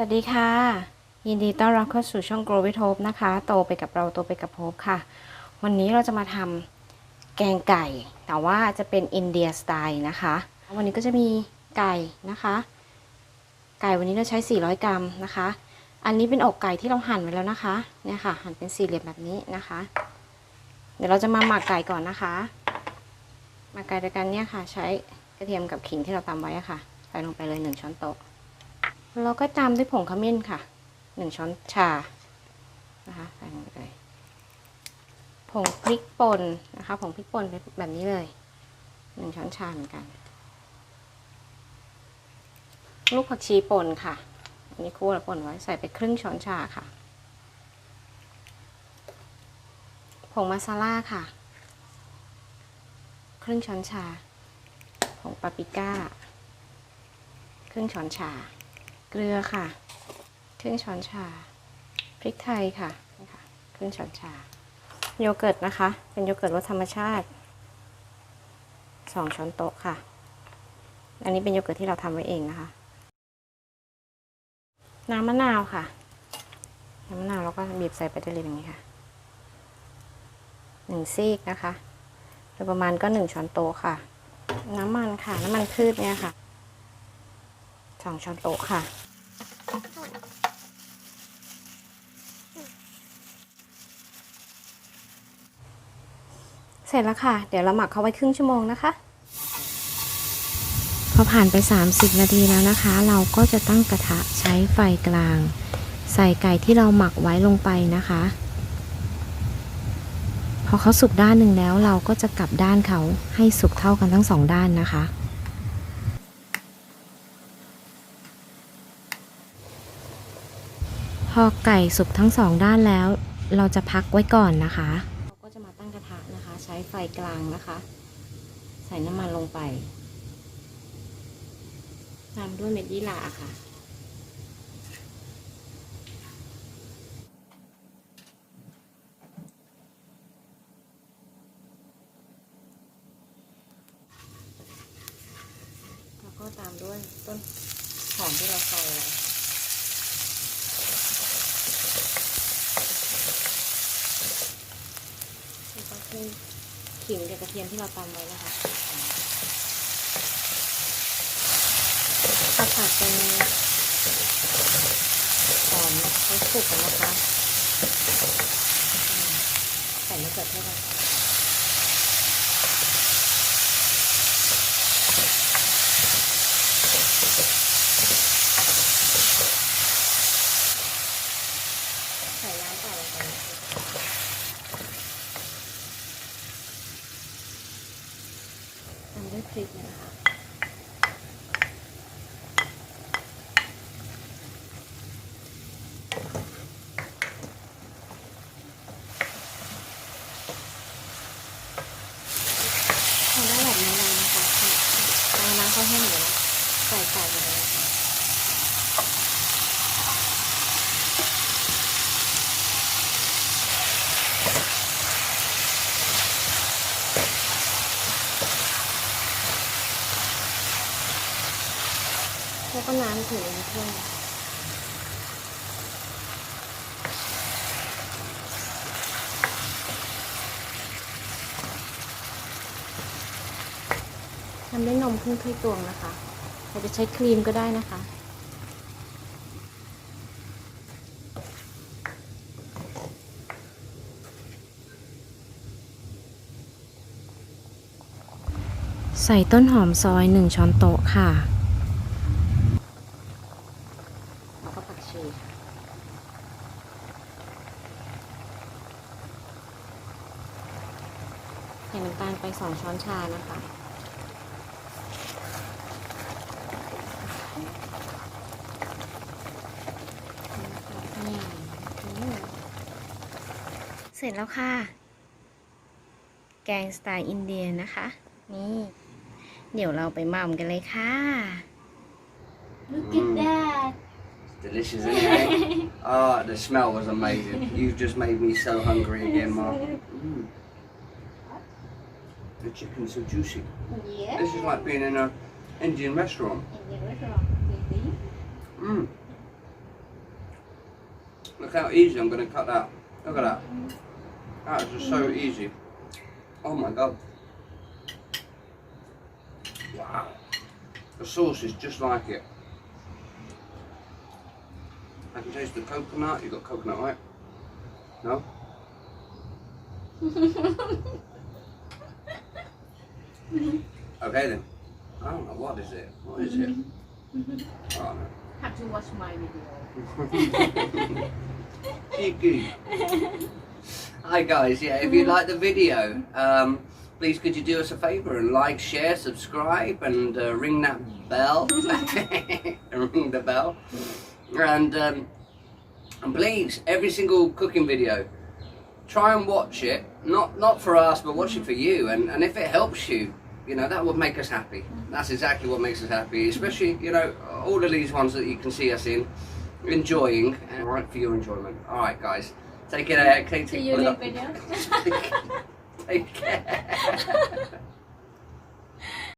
สวัสดีค่ะ ยินดีต้อนรับเข้าสู่ช่อง Grow with Hope นะคะ โตไปกับเราโตไปกับโฮปค่ะ วันนี้เราจะมาทำแกงไก่ แต่ว่าจะเป็นอินเดียสไตล์นะคะ วันนี้ก็จะมีไก่นะคะ ไก่วันนี้เราใช้ 400 กรัมนะคะ อันนี้เป็นอกไก่ที่เราหั่นไว้แล้วนะคะ เนี่ยค่ะ หั่นเป็นสี่เหลี่ยมแบบนี้นะคะ เดี๋ยวเราจะมาหมักไก่ก่อนนะคะ หมักไก่ด้วยกันเนี่ยค่ะ ใช้กระเทียมกับขิงที่เราตำไว้ะค่ะ ใส่ลงไปเลยหนึ่งช้อนโต๊ะ เราก็ตามด้วยผงขมิ้นค่ะหนึ่งช้อนชานะคะใส่ลงไปเลยผงพริกป่นนะคะผงพริกป่นแบบนี้เลยหนึ่งช้อนชาเหมือนกัน ลูกผักชีป่นค่ะอันนี้คั่วแล้วป่นไว้ใส่ไปครึ่งช้อนชาค่ะ ผงมาซาล่าค่ะ ครึ่งช้อนชา ผงปาปริก้า ครึ่งช้อนชา เกลือค่ะ ครึ่งช้อนชา พริกไทยค่ะนี่ค่ะ ครึ่งช้อนชา โยเกิร์ตนะคะ เป็นโยเกิร์ตรสธรรมชาติสองช้อนโต๊ะค่ะ อันนี้เป็นโยเกิร์ตที่เราทำไว้เองนะคะ น้ำมะนาวค่ะ น้ำมะนาวเราก็บีบใส่ไปได้เลยอย่างนี้ค่ะหนึ่งซีกนะคะโดยประมาณก็หนึ่งช้อนโต๊ะค่ะ น้ำมันค่ะ น้ำมันพืชเนี่ยค่ะสองช้อนโต๊ะค่ะ เสร็จแล้วค่ะ เดี๋ยวเราหมักเขาไว้ครึ่งชั่วโมงนะคะ พอผ่านไป 30 นาทีแล้วนะคะ เราก็จะตั้งกระทะใช้ไฟกลาง ใส่ไก่ที่เราหมักไว้ลงไปนะคะ พอเขาสุกด้านหนึ่งแล้วเราก็จะกลับด้านเขาให้สุกเท่ากันทั้งสองด้านนะคะ อไก่สุกทั้งสองด้านแล้ว เราจะพักไว้ก่อนนะคะเราก็จะมาตั้งกระทะนะคะ ใช้ไฟกลางนะคะ ใส่น้ำมันลงไปตามด้วยเม็ดยี่หร่าค่ะแล้วก็ตามด้วยต้นหอมที่เราซอยไว้แล้วก็คือ ขิงกับกระเทียมที่เราตำไว้นะคะถ้าผัดเป็นหอมให้สุกแล้วนะคะใส่มะเขือเทศลงไปใส่น้ำเปล่าลงไปตามด้วย พริกนะคะ พอได้แบบนี้แล้วนะคะเอาน้ำเข้าให้หนูนะใส่ไก่ไปเลยนะคะ แล้วก็น้ำถึงถ้วยทำด้วยนมครึ่งถ้วยตวงนะคะเราจะใช้ครีมก็ได้นะคะใส่ต้นหอมซอยหนึ่งช้อนโต๊ะค่ะ แล้วก็ผักชีค่ะใส่น้ำตาลไปสองช้อนชานะคะเสร็จแล้วค่ะ แกงสไตล์อินเดียนะคะ นี่ เดี๋ยวเราไปหม่ำกันเลยค่ะ Look at that. Delicious, isn't it? oh, the smell was amazing. You've just made me so hungry again, Mark. Mm. The chicken's so juicy. Yeah. This is like being in a Indian restaurant. In restaurant, you? Mm. Look how easy I'm going to cut that. Look at that. That is just so easy. Oh my god. Wow. The sauce is just like it. I can taste the coconut. You got coconut, right? No? okay then. I don't know. What is it? What is it? Oh no. Have to watch my video. Cheeky. Hi guys, yeah, if you like the video, um, please could you do us a favour and like, share, subscribe and uh, ring that bell. ring the bell. And, um, and please, every single cooking video, try and watch it. Not not for us, but watch it for you. And, and if it helps you, you know, that would make us happy. That's exactly what makes us happy. Especially, you know, all of these ones that you can see us in, enjoying, and right for your enjoyment. All right, guys, take it out. Take, take, video. take care.